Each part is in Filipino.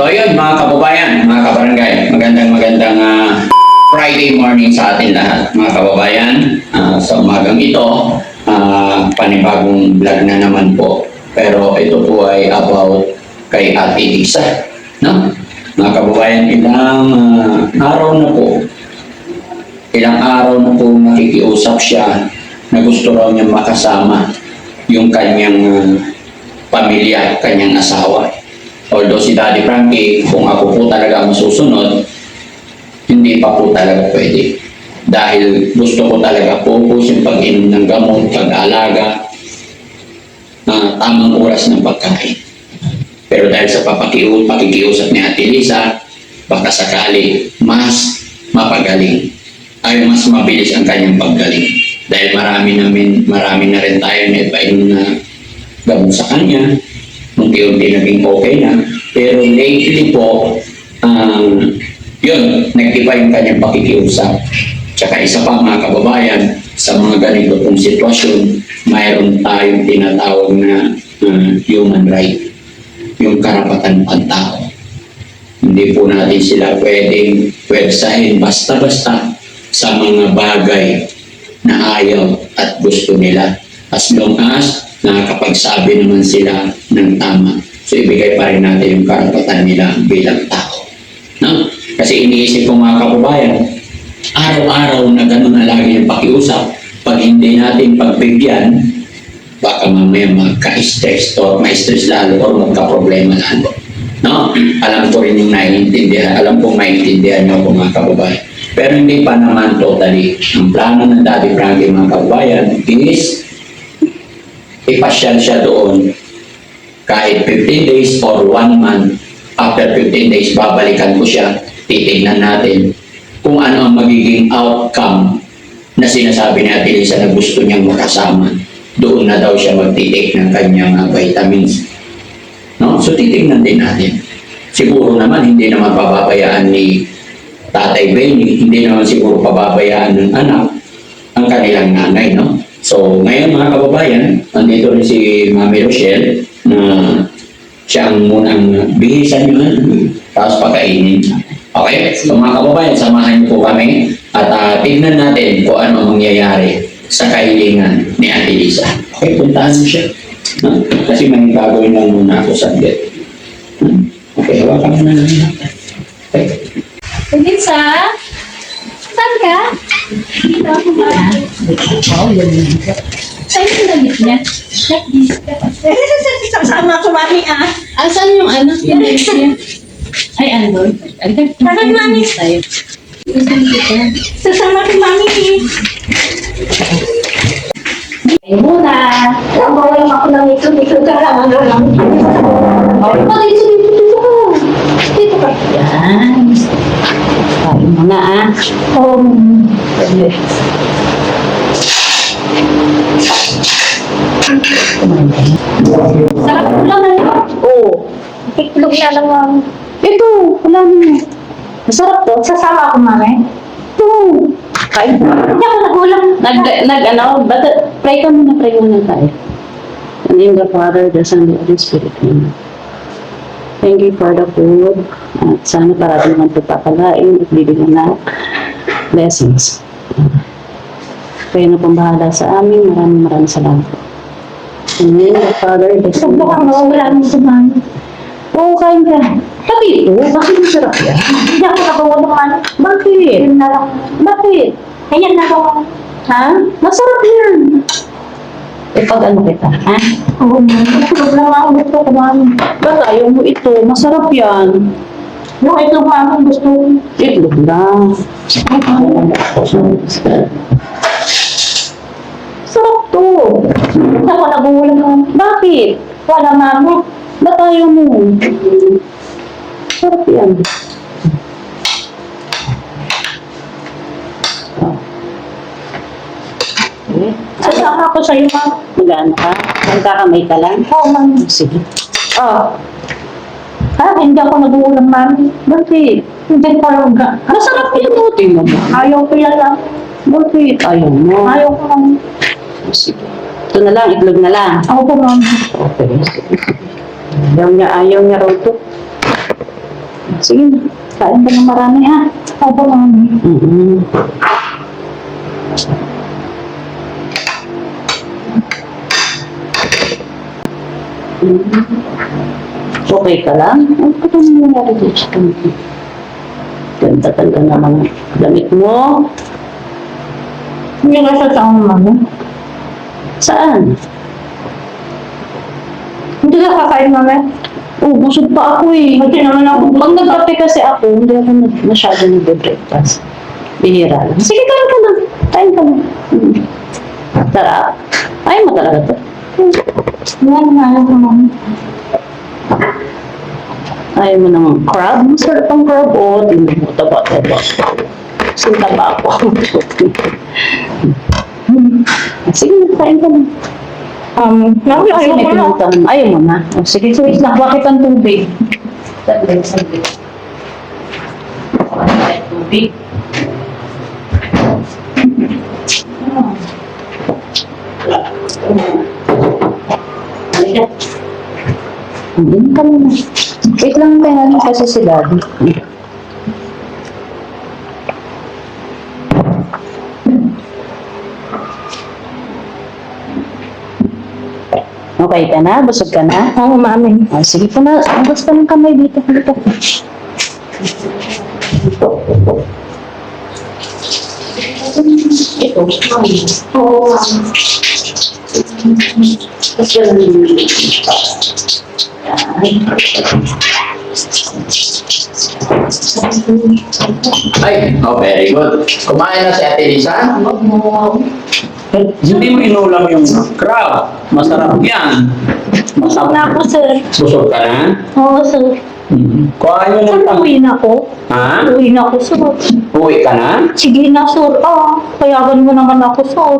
So ayun mga kababayan, mga kabarangay, magandang magandang ah, Friday morning sa atin lahat mga kababayan. Ah, sa umagang ito, ah, panibagong vlog na naman po. Pero ito po ay about kay Ate Lisa. No? Mga kababayan, ilang ah, araw na po, ilang araw na po nakikiusap siya na gusto raw niya makasama yung kanyang ah, pamilya, kanyang asawa. Although si Daddy Frankie, kung ako po talaga masusunod, hindi pa po talaga pwede. Dahil gusto ko talaga focus yung pag-inom ng gamot, pag-alaga, na tamang oras ng pagkain. Pero dahil sa papakiu pakikiusap ni Ate Lisa, baka sakali mas mapagaling ay mas mabilis ang kanyang paggaling. Dahil marami namin, marami na rin tayo na ipainom na gamot sa kanya, unti-unti naging okay na. Pero lately po, um, yun, nag-iba yung kanyang pakikiusap. Tsaka isa pa mga kababayan, sa mga ganito pong sitwasyon, mayroon tayong tinatawag na uh, human right, yung karapatan pantao. Hindi po natin sila pwedeng pwersahin basta-basta sa mga bagay na ayaw at gusto nila. As long as nakakapagsabi naman sila ng tama. So ibigay pa rin natin yung karapatan nila bilang tao. No? Kasi iniisip ko mga kababayan, araw-araw na gano'n na lagi yung pakiusap, pag hindi natin pagbigyan, baka mamaya magka-stress or ma-stress lalo or magka-problema lalo. No? Alam ko rin yung naiintindihan, alam ko maintindihan nyo po mga kababayan. Pero hindi pa naman totally. Ang plano ng Daddy Frankie mga kababayan is ipasyal siya doon kahit 15 days or 1 month. After 15 days, babalikan ko siya. Titignan natin kung ano ang magiging outcome na sinasabi ni Ate Lisa na gusto niyang makasama. Doon na daw siya magtitik ng kanyang ah, vitamins. No? So titignan din natin. Siguro naman hindi naman pababayaan ni Tatay Benny, hindi naman siguro pababayaan ng anak ang kanilang nanay, no? So, ngayon mga kababayan, nandito rin si Mami Rochelle na siyang munang bihisan nyo, tapos pagkainin. Okay? So mga kababayan, samahan niyo po kami at ah, tignan natin kung ano ang mangyayari sa kahilingan ni Ate Lisa. Okay, puntahan mo siya. No? Kasi may gagawin lang muna ako sa bed. Hmm? Okay, hawakan mo na lang. Okay. Elisa? Saan ka? Dito ako ba? Oh, yun yun. Saan yung damit niya? Check this. Sama ko, mami, ah. Ah, saan yung ano? Yung damit niya? Ay, andun. Ay, Saan, mami? Sasama ko, mami. Ay, muna. Nabawal ako ng ito. Dito ka lang. Ano lang. Oh, dito, dito, dito ka. Dito ka. Kain mo na, ah. Um, Sarap ko lang na. Oo. Itlog na lang, mami. Ito, alam mo. Masarap to. Sasama ko, mami. Ito. Kain. Hindi ako nagulang. Nag, nag, ano, but, pray ka muna, pray muna tayo. In the name of the Father, the Son, and the Holy Spirit. Amen. Thank you for the food. At sana parating naman ito papalain at bibigyan na blessings. Kayo na pong bahala sa amin. Maraming maraming salamat. Of the Father, Gusto ko kang nawawala ng mami. Oo, kain ka. Pati ito, bakit masarap yan? Hindi ako nagulang, mami. Bakit? Bakit? Ayan na lang. Ha? Masarap yan. E pag ano kita, ha? Oo. Itlog lang ako gusto ko, mami. Ba't ayaw mo ito? Masarap yan. Yung itlog, mami, gusto ko. Itlog lang. Sarap to. Ako nagulang, mami. Bakit? Wala, mami. Ba't ayaw mo? Sarap yan. Okay. Sasama ko sa'yo, mami. Mag-ano ka? Magkakamay ka lang? Oo, mami. Sige. Oh. Ha? Hindi ako nagulang, mami. Bakit? Hindi ko lang. ga- Masarap yung buti mo. Ayaw ko yan lang. Bakit? Ayaw mo. Ayaw ko lang. Sige. Ito na lang, itlog na lang. Ako po, mami. Okay. Ayaw niya, ayaw niya raw ito. Sige na. Kain ka ng marami ha. Opo, mami. Mm-hmm. Okay ka lang? Ano pa itong nangyari dito sa kanila? Ganda talaga naman damit mo. Hindi ka sa taong mami. Saan? Hindi ka kakain, mami. Oh, busog pa ako eh. Buti naman ako. Pag nagkape kasi ako, hindi ako masyado nag-breakfast. Bihira lang. Sige, kain ka lang. Kain ka lang. Mm. Tara. Ayaw mo talaga to. Na ayaw ko, mami. Ayaw mo ng crab? Masarap ang crab. Oo, oh, tingnan mo. Taba, taba. Sige, taba ako. Sige, kain ka lang. Um, Kasi ayaw ko na. mo. Ayaw mo na. O, sige, Wait lang, bakit ang tubig? Saglit, saglit. Tubig. Halika. Hindi ka muna. Wait lang tayo natin kasi si Daddy. Okay ka na? Busog ka na? Oo, mami. Ah, sige po na. Agos ka ng kamay dito. Dito. Ito. Oo, mami. Ay, oh, very good. Kumain na si Ate Lisa? Hindi mo inulam yung crab. Masarap yan. Busog na ako, sir. Busog ka na? Oo, sir. Mm. Kuhain mo Sir, ng uwi na ako. Ha? Uwi na ako, sir. Uwi ka na? Sige na, sir. Ah, payagan mo naman ako, sir.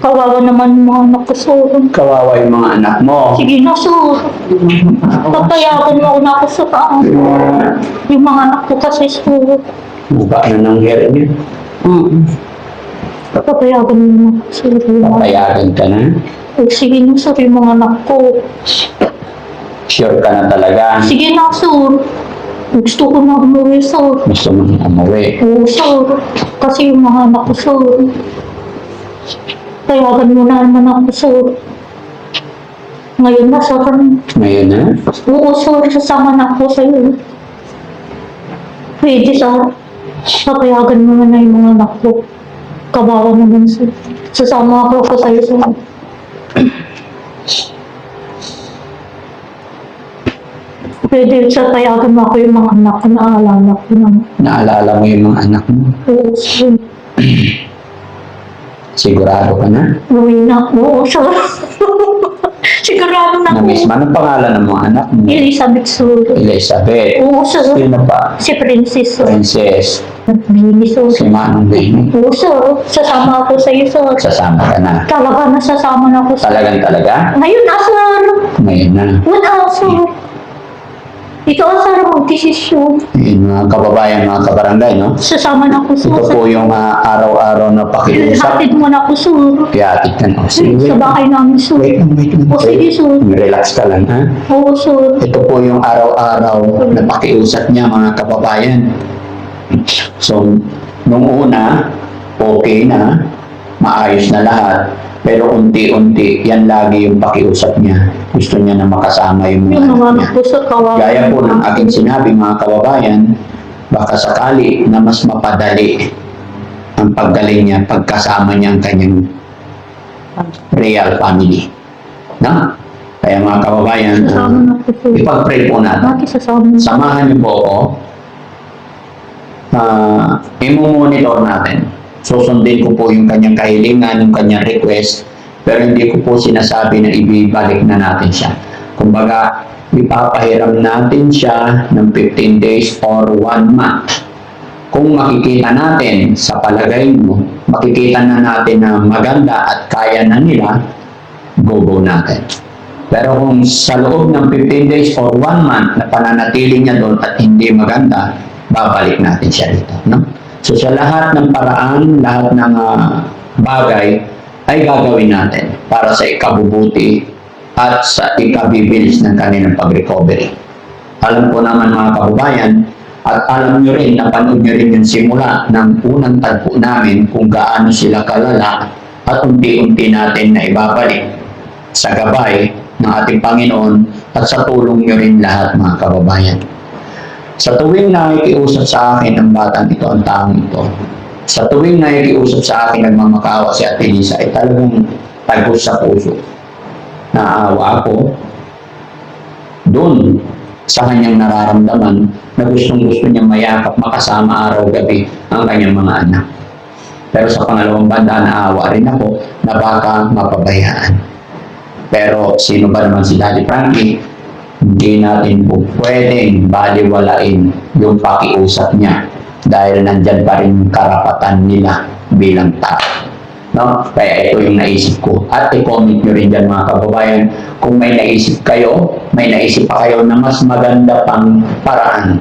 Kawawa naman yung mga anak ko, sir. Kawawa yung mga anak mo. Sige na, sir. Papayagan mo ako na ako, sir. Ah, yung mga anak ko kasi, sir. Buka na ng hair niya. Mm. Papayagan mo na ako, sir. Papayagan ka na? Eh, sige na, sir. Yung mga anak ko. Sure ka na talaga. Sige na, sir. Gusto ko na umuwi, sir. Gusto mo na umuwi. Oo, sir. Kasi yung mga anak ko, sir. Payagan mo na naman ako, sir. Ngayon na, sir. Ngayon na? Oo, sir. Sasama na ako sa'yo. Pwede, sir. Papayagan mo na yung mga anak ko. Kabawa naman, sir. Sasama ako ako sa'yo, sir. Pwede, sir. Payagan mo ako yung mga anak ko. Naalala ko na. Naalala mo yung mga anak mo. Oo, sir. Sigurado ka na? Uwi na ako, sir. Sigurado na Na-miss ako. mo. Anong pangalan ng mga anak mo? Elizabeth, sir. Elizabeth. Oo, sir. Sino pa? Si Princess, sir. Princess. Bini, sir. Si Manong Baby. Oo, sir. Sasama ako sa iyo, sir. Sasama ka na. Talaga na sasama na ako sa Talagang talaga? Ngayon na, sir. Ngayon na. Wala, sir. Ikaw, sir, mag-desisyon. Yun mga kababayan, mga kabarangay, no? Sasama na ako, sir. Ito po yung ah, araw-araw na pakiusap. Hatid mo na ako, sir. Kaya ka na. Sige, wait. Sa bahay namin, sir. Wait, wait, wait. O, sige, sir. Relax ka lang, ha? Oo, sir. Ito po yung araw-araw na pakiusap niya, mga kababayan. So, nung una, okay na, maayos na lahat. Pero unti-unti, yan lagi yung pakiusap niya. Gusto niya na makasama yung mga anak niya. kawawa. Gaya po ng aking sinabi mga kababayan, baka sakali na mas mapadali ang paggaling niya pagkasama niya ang kanyang real family. Na? Kaya mga kababayan, sir. ipag-pray po natin. Samahan niyo po ako. Uh, i-monitor natin. Susundin ko po yung kanyang kahilingan, yung kanyang request, pero hindi ko po sinasabi na ibibalik na natin siya. Kumbaga, ipapahiram natin siya ng 15 days or 1 month. Kung makikita natin sa palagay mo, makikita na natin na maganda at kaya na nila, go-go natin. Pero kung sa loob ng 15 days or 1 month na pananatili niya doon at hindi maganda, babalik natin siya dito. No? So sa lahat ng paraan, lahat ng ah, bagay ay gagawin natin para sa ikabubuti at sa ikabibilis ng kanilang pag-recovery. Alam ko naman mga kababayan, at alam nyo rin, napanood nyo rin yung simula ng unang tagpo namin kung gaano sila kalala at unti-unti natin na ibabalik sa gabay ng ating Panginoon at sa tulong nyo rin lahat mga kababayan. Sa tuwing nakikiusap sa akin ang batang ito, ang taong ito, sa tuwing nakikiusap sa akin nagmamakawa si Ate Lisa ay talagang tagos sa puso. Naawa ako doon sa kanyang nararamdaman na gustong gusto niya mayakap makasama araw-gabi ang kanyang mga anak. Pero sa pangalawang banda, naawa rin ako na baka mapabayaan. Pero sino ba naman si Daddy Frankie? Hindi natin po pwedeng baliwalain yung pakiusap niya dahil nandyan pa rin karapatan nila bilang tao. No? Kaya ito yung naisip ko. At i-comment nyo rin dyan mga kababayan kung may naisip kayo, may naisip pa kayo na mas maganda pang paraan.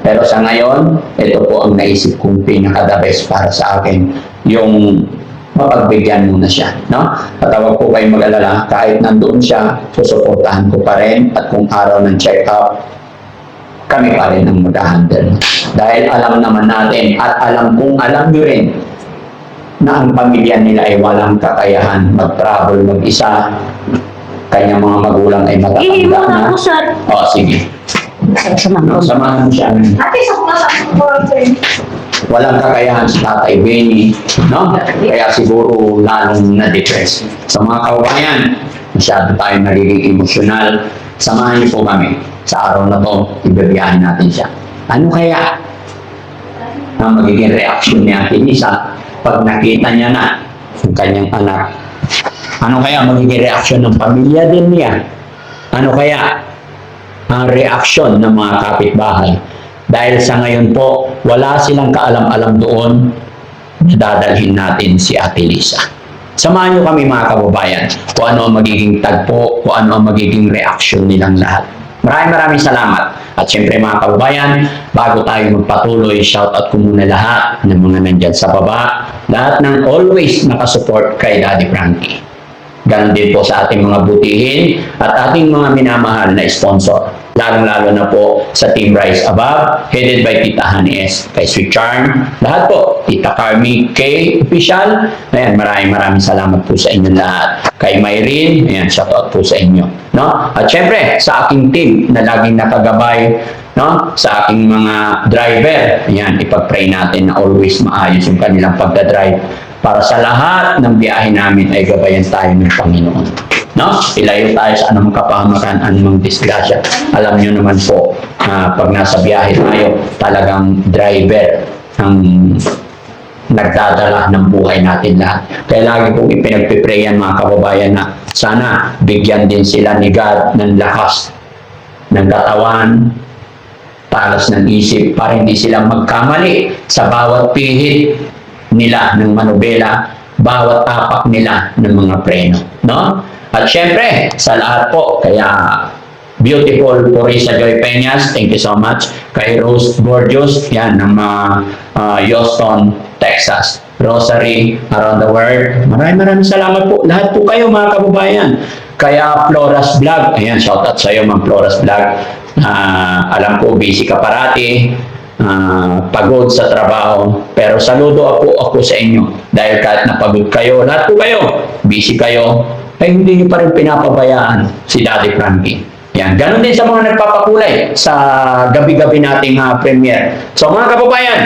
Pero sa ngayon, ito po ang naisip kong pinaka-the best para sa akin. Yung mapagbigyan muna siya. No? At huwag po kayong mag-alala, kahit nandoon siya, susuportahan ko pa rin. At kung araw ng check-up, kami pa rin ang mag-handle. Dahil alam naman natin at alam kong alam nyo rin na ang pamilya nila ay walang kakayahan mag-travel mag-isa. Kanyang mga magulang ay Ihi matatanda mo na na. ako, sir. O, sige. Samahan ko. Siya. Ate, sa mga sa Walang kakayahan si Tatay Benny, no? Kaya siguro lalong na-depress. Sa mga kababayan, masyado tayong nagiging emosyonal. Samahan niyo po kami. Sa araw na to, ibibiyahin natin siya. Ano kaya ang magiging reaksyon ni Ate Lisa pag nakita niya na ang kanyang anak? Ano kaya magiging reaksyon ng pamilya din niya? Ano kaya ang reaksyon ng mga kapitbahay? Dahil sa ngayon po, wala silang kaalam-alam doon na dadalhin natin si Ate Lisa. Samahan niyo kami mga kababayan kung ano ang magiging tagpo, kung ano ang magiging reaksyon nilang lahat. Maraming maraming salamat. At syempre mga kababayan, bago tayo magpatuloy, shoutout ko muna lahat ng mga nandyan sa baba. Lahat ng always nakasupport kay Daddy Frankie. Ganon din po sa ating mga butihin at ating mga minamahal na sponsor. Lalong-lalo na po sa Team Rise Above, headed by Tita Honey S, kay Sweet Charm, lahat po, Tita Carmi K Official, ayan, maraming maraming salamat po sa inyo lahat. Kay Myrene, ayan, shoutout po sa inyo. No? At syempre, sa aking team na laging nakagabay, no? sa aking mga driver, ayan, ipag-pray natin na always maayos yung kanilang pagdadrive para sa lahat ng biyahe namin ay gabayan tayo ng Panginoon. No? Ilayo tayo sa anumang kapahamakan, anumang disgrasya. Alam nyo naman po, ah, pag nasa biyahe tayo, talagang driver ang nagdadala ng buhay natin lahat. Kaya lagi kong ipinagpiprayan mga kababayan na sana bigyan din sila ni God ng lakas ng katawan, talas ng isip para hindi sila magkamali sa bawat pihit nila ng manubela, bawat apak nila ng mga preno. No? At syempre, sa lahat po, kaya beautiful Purisa Joy Peñas, thank you so much. Kay Rose Borgios, yan, ng mga uh, Houston, Texas. Rosary, around the world. Maraming maraming salamat po. Lahat po kayo mga kababayan. Kaya Floras Vlog, ayan, shoutout sa iyo, Ma'am Floras Vlog. Ah, alam ko, busy ka parati, ah, pagod sa trabaho. Pero saludo ako ako sa inyo. Dahil kahit napagod kayo, lahat po kayo, busy kayo, ay hindi niyo pa rin pinapabayaan si Daddy Frankie. Yan. Ganon din sa mga nagpapakulay sa gabi-gabi nating ah, premiere. So mga kababayan,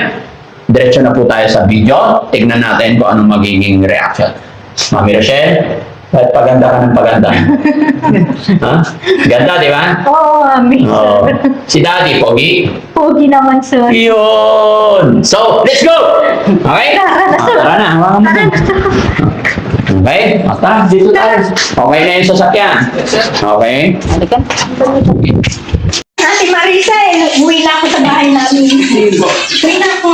diretso na po tayo sa video. Tignan natin kung anong magiging reaction. Mami Rochelle, kahit paganda ka ng paganda. ha? Ganda, di ba? Oo, mami. Oh. Si Daddy, Pogi. Pogi naman, sir. Yun! So, let's go! Okay? Ah, tara na, hawakan mo na. Okay? Basta, dito tayo. Okay na yung sasakyan. Okay? Ate Marisa, eh, uwi na ako sa bahay namin. Uwi na ako.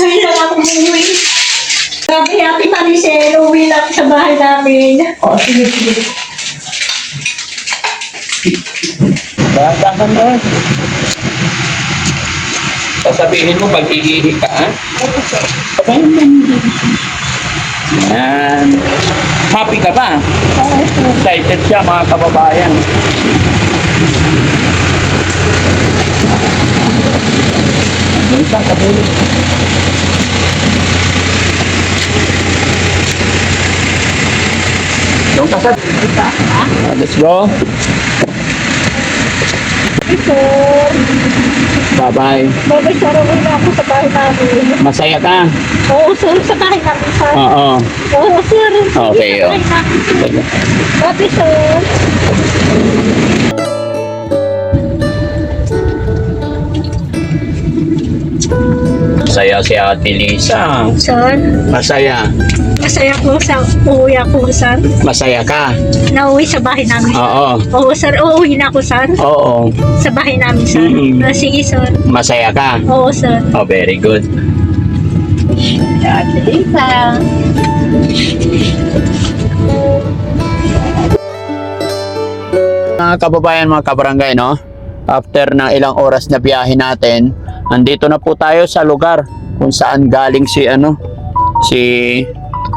Uwi na ako umuwi. Sabi ni Ate Marisa, eh, uwi na ako sa bahay namin. O, sige, sige. Bata ka na. Sasabihin mo pag iihi ka, ha? Okay. Yan. Happy ka ba? Excited siya mga kababayan. Doon siya kabulit. Doon ka sa... Let's go. Ito. Bye-bye. Babay, sir, uwi na ako sa bahay namin. Masaya ka? Oo, sir, sa bahay namin, sir. Oo. Oo, sir. Okay, Sa oh. bahay namin. Babay, sir. Masaya si Ate Lisa. Sir, Masaya. masaya ko sa uuwi ako, sir. Masaya ka? Nauwi sa bahay namin. Oo. Oo, sir. Uuwi na ako, sir. Oo. Sa bahay namin, sir. Mm. Ah, sige, sir. Masaya ka? Oo, sir. Oh, very good. Ate Lisa. Mga kababayan, mga kabarangay, no? After ng ilang oras na biyahe natin, andito na po tayo sa lugar kung saan galing si ano, si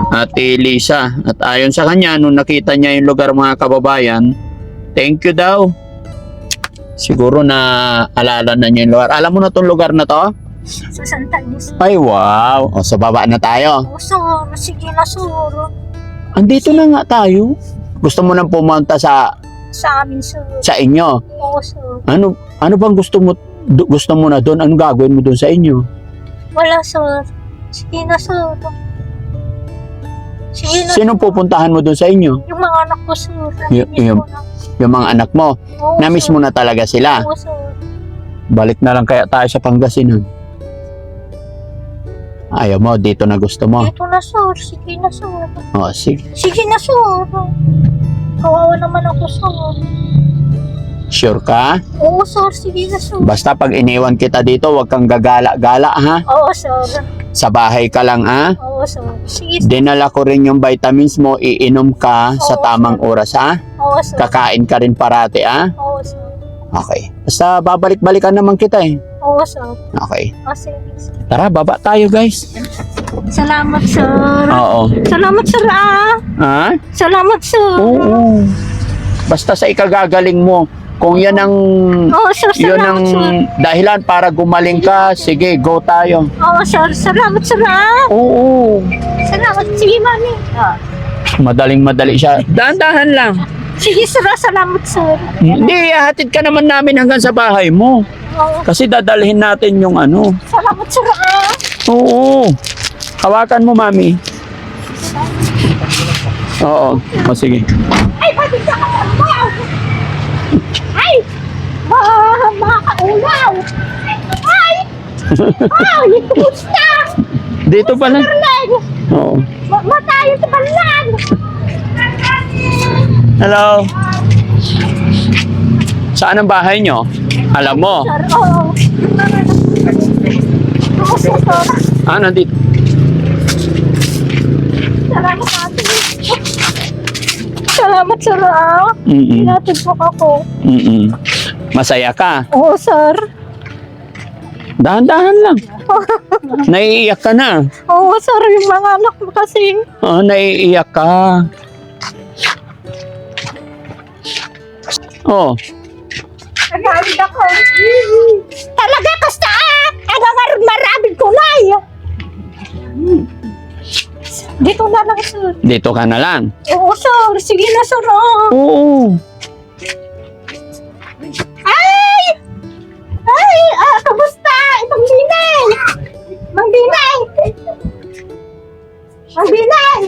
Ate Lisa. At ayon sa kanya, nung nakita niya yung lugar mga kababayan, thank you daw. Siguro na alala na niya yung lugar. Alam mo na tong lugar na to? Sa Santa Cruz. Ay, wow. O, sa baba na tayo. Sir. Sige na, sir. Andito na nga tayo. Gusto mo nang pumunta sa Sa amin, sir. sa inyo. Oo, sir. Ano ano bang gusto mo gusto mo na doon? Anong gagawin mo doon sa inyo? Wala, sir. Sige na, sir. Sige na. Sino pupuntahan mo doon sa inyo? Yung mga anak ko, sir. Y- yung-. Yung mga anak mo. Oo, Namiss sir. mo na talaga sila. Oo, sir. Balik na lang kaya tayo sa Pangasinan. Ayaw mo, dito na gusto mo. Dito na, sir. Sige na, sir. O, sige. Sige na, sir. Kawawa naman ako, sir. Sure ka? Oo, sir. Sige na, sir. Basta pag iniwan kita dito, wag kang gagala-gala ha. Oo, sir. Sa bahay ka lang ha. Oo, sir. Sige, sir. Dinala ko rin yung vitamins mo, iinom ka sa Oo, tamang oras ha. Oo, sir. Kakain ka rin parati ha. Oo, sir. Okay. Basta babalik-balikan naman kita eh. Oo, sir. Okay. Ah, sige, sir. Tara, baba tayo guys. Salamat, sir. Oo. Salamat, sir, ah. Ha? Salamat, sir. Oo. Basta sa ikagagaling mo. Kung yan ang Oo, sir. yun ang Salamat, sir. dahilan para gumaling ka, sige, go tayo. Oo, sir. Salamat, sir, ah. Oo. Salamat. Sige, mami. Ah. Madaling madali siya. Dahan-dahan lang. Sige, sir. Salamat, sir. Hindi, hatid ka naman namin hanggang sa bahay mo. Oo. Kasi dadalhin natin yung ano. Salamat, sir, ah. Oo. Hawakan mo, mami. Oo. O, sige. Ay, pati sa kakamaw. Ay! Ma mga kaulaw. Ay! Ay! Kumusta? Dito pala. Oo. Ma- Matayo sa balag! Hello. Saan ang bahay nyo? Alam mo. Sir, oo. Kumusta, sir? Ah, nandito. Salamat natin. Salamat, sir, ah. Mm-mm. Hinatid po ako. Mm-mm. Masaya ka. Oo, sir. Dahan-dahan lang. Naiiyak ka na. Oo, sir. Yung mga anak mo kasi. Oh, naiiyak ka. Oh, Nagalit ako. Talaga, kasta ah! Ano maraming kulay. Dito na lang, sir. dito ka na lang. Oo, sir. Sige na, sir. ah. Oo. Mang binay! Mang binay!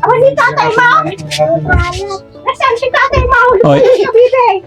Ako ni tatay mo! Nasaan si tatay mo? Oy. Bibig!